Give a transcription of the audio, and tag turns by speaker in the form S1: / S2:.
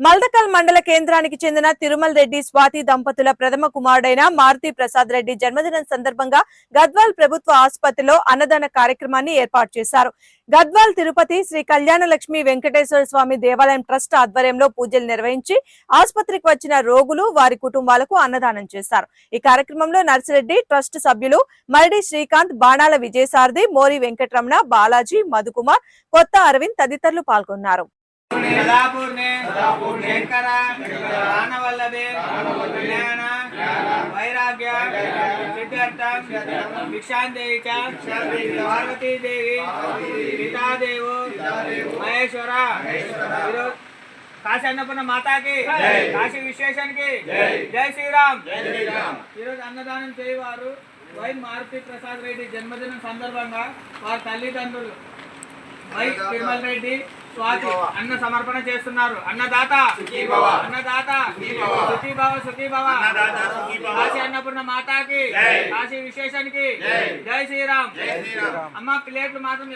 S1: మల్దకల్ మండల కేంద్రానికి చెందిన తిరుమల రెడ్డి స్వాతి దంపతుల ప్రథమ కుమారుడైన మారుతి ప్రసాద్ రెడ్డి జన్మదినం సందర్భంగా గద్వాల్ ప్రభుత్వ ఆసుపత్రిలో అన్నదాన కార్యక్రమాన్ని ఏర్పాటు చేశారు. గద్వాల్ తిరుపతి శ్రీ కళ్యాణ లక్ష్మి వెంకటేశ్వర స్వామి దేవాలయం ట్రస్ట్ ఆధ్వర్యంలో పూజలు నిర్వహించి ఆసుపత్రికి వచ్చిన రోగులు వారి కుటుంబాలకు అన్నదానం చేశారు. ఈ కార్యక్రమంలో నర్సిరెడ్డి ట్రస్ట్ సభ్యులు మరడి శ్రీకాంత్ బాణాల విజయసారథి మోరి వెంకటరమణ బాలాజీ మధుకుమార్ కొత్త అరవింద్ తదితరులు పాల్గొన్నారు.
S2: శంకర దానవల్లభే జ్ఞాన వైరాగ్య సిద్ధార్థ భిక్షాందేవి పార్వతీదేవి పితాదేవు మహేశ్వర కాశీ అన్నపూర్ణ మాతాకి కాశీ విశ్వేశానికి జై శ్రీరామ్. ఈరోజు అన్నదానం చేయవారు వై మారుతి ప్రసాద్ రెడ్డి జన్మదినం సందర్భంగా వారి తల్లిదండ్రులు. వై తిరుమల రెడ్డి స్వాతి అన్న సమర్పణ చేస్తున్నారు. అన్నదాత అన్నదాత సుఖీభవ. సుఖీభవ కాశీ అన్నపూర్ణ మాతాకి కాశీ విశేషానికి జై శ్రీరామ్. అమ్మ ప్లేట్లు మాత్రం